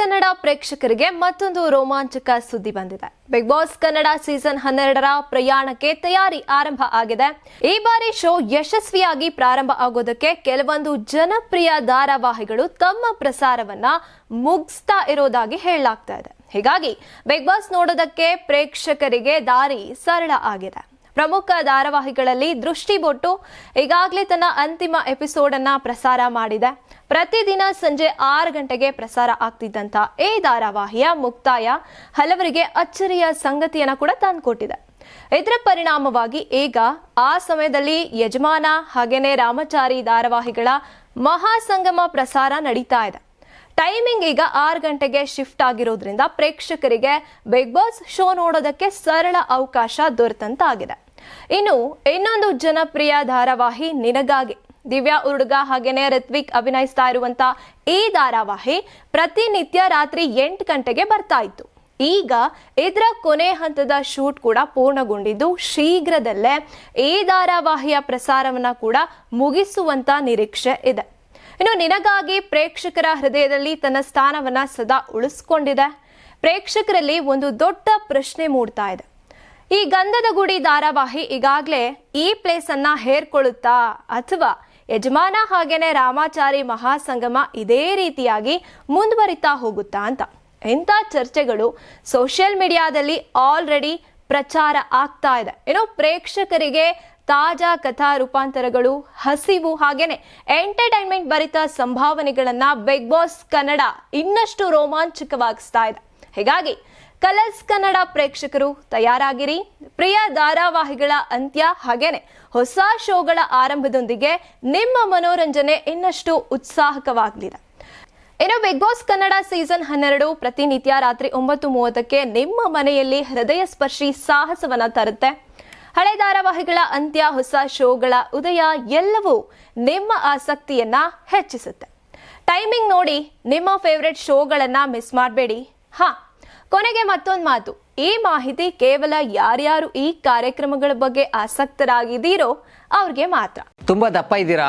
ಕನ್ನಡ ಪ್ರೇಕ್ಷಕರಿಗೆ ಮತ್ತೊಂದು ರೋಮಾಂಚಕ ಸುದ್ದಿ ಬಂದಿದೆ. ಬಿಗ್ ಬಾಸ್ ಕನ್ನಡ ಸೀಸನ್ ಹನ್ನೆರಡರ ಪ್ರಯಾಣಕ್ಕೆ ತಯಾರಿ ಆರಂಭ ಆಗಿದೆ. ಈ ಬಾರಿ ಶೋ ಯಶಸ್ವಿಯಾಗಿ ಪ್ರಾರಂಭ ಆಗೋದಕ್ಕೆ ಕೆಲವೊಂದು ಜನಪ್ರಿಯ ಧಾರಾವಾಹಿಗಳು ತಮ್ಮ ಪ್ರಸಾರವನ್ನ ಮುಗಿಸ್ತಾ ಇರೋದಾಗಿ ಹೇಳಲಾಗ್ತಾ ಇದೆ. ಹೀಗಾಗಿ ಬಿಗ್ ಬಾಸ್ ನೋಡೋದಕ್ಕೆ ಪ್ರೇಕ್ಷಕರಿಗೆ ದಾರಿ ಸರಳ ಆಗಿದೆ. ಪ್ರಮುಖ ಧಾರಾವಾಹಿಗಳಲ್ಲಿ ದೃಷ್ಟಿಬೊಟ್ಟು ಈಗಾಗಲೇ ತನ್ನ ಅಂತಿಮ ಎಪಿಸೋಡ್ ಅನ್ನ ಪ್ರಸಾರ ಮಾಡಿದೆ. ಪ್ರತಿದಿನ ಸಂಜೆ ಆರು ಗಂಟೆಗೆ ಪ್ರಸಾರ ಆಗ್ತಿದ್ದಂತ ಈ ಧಾರಾವಾಹಿಯ ಮುಕ್ತಾಯ ಹಲವರಿಗೆ ಅಚ್ಚರಿಯ ಸಂಗತಿಯನ್ನ ಕೂಡ ತಂದುಕೊಟ್ಟಿದೆ. ಇದರ ಪರಿಣಾಮವಾಗಿ ಈಗ ಆ ಸಮಯದಲ್ಲಿ ಯಜಮಾನ ಹಾಗೇನೆ ರಾಮಚಾರಿ ಧಾರಾವಾಹಿಗಳ ಮಹಾಸಂಗಮ ಪ್ರಸಾರ ನಡೀತಾ ಇದೆ. ಟೈಮಿಂಗ್ ಈಗ ಆರು ಗಂಟೆಗೆ ಶಿಫ್ಟ್ ಆಗಿರೋದ್ರಿಂದ ಪ್ರೇಕ್ಷಕರಿಗೆ ಬಿಗ್ ಬಾಸ್ ಶೋ ನೋಡೋದಕ್ಕೆ ಸರಳ ಅವಕಾಶ ದೊರೆತಂತಾಗಿದೆ. ಇನ್ನು ಇನ್ನೊಂದು ಜನಪ್ರಿಯ ಧಾರಾವಾಹಿ ನಿನಗಾಗಿ. ದಿವ್ಯಾ ಉರ್ಡುಗ ಹಾಗೆಯೇ ರಿತ್ವಿಕ್ ಅಭಿನಯಿಸ್ತಾ ಇರುವಂತ ಈ ಧಾರಾವಾಹಿ ಪ್ರತಿನಿತ್ಯ ರಾತ್ರಿ ಎಂಟು ಗಂಟೆಗೆ ಬರ್ತಾ ಇತ್ತು. ಈಗ ಇದರ ಕೊನೆ ಹಂತದ ಶೂಟ್ ಕೂಡ ಪೂರ್ಣಗೊಂಡಿದ್ದು ಶೀಘ್ರದಲ್ಲೇ ಈ ಧಾರಾವಾಹಿಯ ಪ್ರಸಾರವನ್ನ ಕೂಡ ಮುಗಿಸುವಂತ ನಿರೀಕ್ಷೆ ಇದೆ. ಇನ್ನು ನಿನಗಾಗಿ ಪ್ರೇಕ್ಷಕರ ಹೃದಯದಲ್ಲಿ ತನ್ನ ಸ್ಥಾನವನ್ನ ಸದಾ ಉಳಿಸ್ಕೊಂಡಿದೆ. ಪ್ರೇಕ್ಷಕರಲ್ಲಿ ಒಂದು ದೊಡ್ಡ ಪ್ರಶ್ನೆ ಮೂಡ್ತಾ ಇದೆ. ಈ ಗಂಧದ ಗುಡಿ ಧಾರಾವಾಹಿ ಈಗಾಗಲೇ ಈ ಪ್ಲೇಸ್ ಅನ್ನ ಹೇರ್ಕೊಳ್ಳುತ್ತಾ ಅಥವಾ ಯಜಮಾನ ಹಾಗೇನೆ ರಾಮಾಚಾರಿ ಮಹಾಸಂಗಮ ಇದೇ ರೀತಿಯಾಗಿ ಮುಂದುವರಿತಾ ಹೋಗುತ್ತಾ ಅಂತ. ಇಂಥ ಚರ್ಚೆಗಳು ಸೋಷಿಯಲ್ ಮೀಡಿಯಾದಲ್ಲಿ ಆಲ್ರೆಡಿ ಪ್ರಚಾರ ಆಗ್ತಾ ಇದೆ. ಏನೋ ಪ್ರೇಕ್ಷಕರಿಗೆ ತಾಜಾ ಕಥಾ ರೂಪಾಂತರಗಳು, ಹಸಿವು ಹಾಗೇನೆ ಎಂಟರ್ಟೈನ್ಮೆಂಟ್ ಭರಿತ ಸಂಭಾವನೆಗಳನ್ನ ಬಿಗ್ ಬಾಸ್ ಕನ್ನಡ ಇನ್ನಷ್ಟು ರೋಮಾಂಚಕವಾಗಿಸ್ತಾ ಇದೆ. ಹೀಗಾಗಿ ಕಲರ್ಸ್ ಕನ್ನಡ ಪ್ರೇಕ್ಷಕರು ತಯಾರಾಗಿರಿ. ಪ್ರಿಯ ಧಾರಾವಾಹಿಗಳ ಅಂತ್ಯ ಹಾಗೇನೆ ಹೊಸ ಶೋಗಳ ಆರಂಭದೊಂದಿಗೆ ನಿಮ್ಮ ಮನೋರಂಜನೆ ಇನ್ನಷ್ಟು ಉತ್ಸಾಹಕವಾಗಲಿದೆ. ಇನ್ನು ಬಿಗ್ ಬಾಸ್ ಕನ್ನಡ ಸೀಸನ್ ಹನ್ನೆರಡು ಪ್ರತಿನಿತ್ಯ ರಾತ್ರಿ ಒಂಬತ್ತು ಮೂವತ್ತಕ್ಕೆ ನಿಮ್ಮ ಮನೆಯಲ್ಲಿ ಹೃದಯ ಸ್ಪರ್ಶಿ ಸಾಹಸವನ್ನ ತರುತ್ತೆ. ಹಳೆ ಧಾರಾವಾಹಿಗಳ ಅಂತ್ಯ, ಹೊಸ ಶೋಗಳ ಉದಯ ಎಲ್ಲವೂ ನಿಮ್ಮ ಆಸಕ್ತಿಯನ್ನ ಹೆಚ್ಚಿಸುತ್ತೆ. ಟೈಮಿಂಗ್ ನೋಡಿ ನಿಮ್ಮ ಫೇವ್ರೆಟ್ ಶೋಗಳನ್ನ ಮಿಸ್ ಮಾಡಬೇಡಿ. ಹಾ, ಕೊನೆಗೆ ಮತ್ತೊಂದು ಮಾತು. ಈ ಮಾಹಿತಿ ಕೇವಲ ಯಾರ್ಯಾರು ಈ ಕಾರ್ಯಕ್ರಮಗಳ ಬಗ್ಗೆ ಆಸಕ್ತರಾಗಿದ್ದೀರೋ ಅವ್ರಿಗೆ ಮಾತ್ರ. ತುಂಬಾ ದಪ್ಪ ಇದ್ದೀರಾ?